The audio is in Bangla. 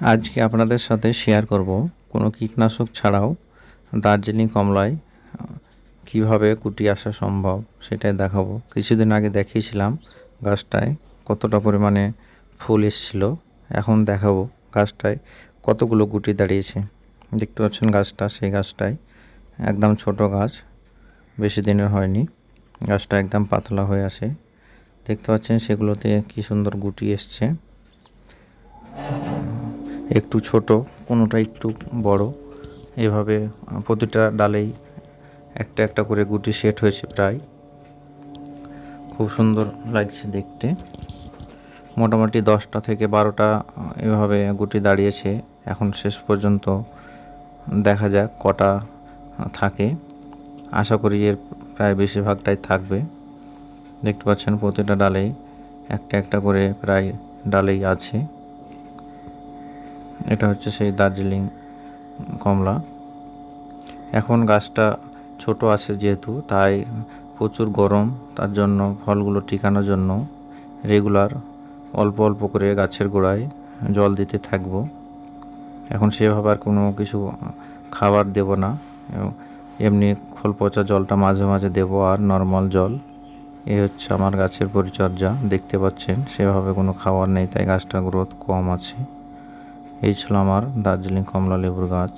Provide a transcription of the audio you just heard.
আজকে আপনাদের সাথে শেয়ার করব। কোনো কীটনাশক ছাড়াও দার্জিলিং কমলায় কীভাবে কুটি আসা সম্ভব সেটাই দেখাবো। কিছুদিন আগে দেখিয়েছিলাম গাছটায় কতটা পরিমাণে ফুল এসেছিল। এখন দেখাবো গাছটায় কতগুলো গুটি দাঁড়িয়েছে। দেখতে পাচ্ছেন গাছটা, সেই গাছটায় একদম ছোট গাছ, বেশি দিনের হয়নি। গাছটা একদম পাতলা হয়ে আসে দেখতে পাচ্ছেন সেগুলোতে কি সুন্দর গুটি এসছে। একটু ছোট, কোনোটা একটু বড়। এভাবে প্রতিটা ডালেই একটা একটা করে গুটি সেট হয়েছে প্রায়। খুব সুন্দর লাগছে দেখতে। মোটামুটি দশটা থেকে বারোটা এভাবে গুটি দাঁড়িয়েছে। এখন শেষ পর্যন্ত দেখা যাক কটা থাকে। আশা করি এর প্রায় বেশিরভাগটাই থাকবে। দেখতে পাচ্ছেন প্রতিটা ডালেই একটা একটা করে প্রায় ডালেই আছে। এটা হচ্ছে সেই দার্জিলিং কমলা। এখন গাছটা ছোট আছে যেহেতু, তাই প্রচুর গরম, তার জন্য ফলগুলো টিকানোর জন্য রেগুলার অল্প অল্প করে গাছের গোড়ায় জল দিতে থাকব। এখন সেভাবে আর কোনো কিছু খাবার দেব না। এমনি খোল পচা জলটা মাঝে মাঝে দেবো আর নর্মাল জল। এই হচ্ছে আমার গাছের পরিচর্যা, দেখতে পাচ্ছেন সেভাবে কোনো খাবার নেই, তাই গাছটা গ্রোথ কম আছে। এই ছিল আমার দার্জিলিং কমলা লেবুর গাছ।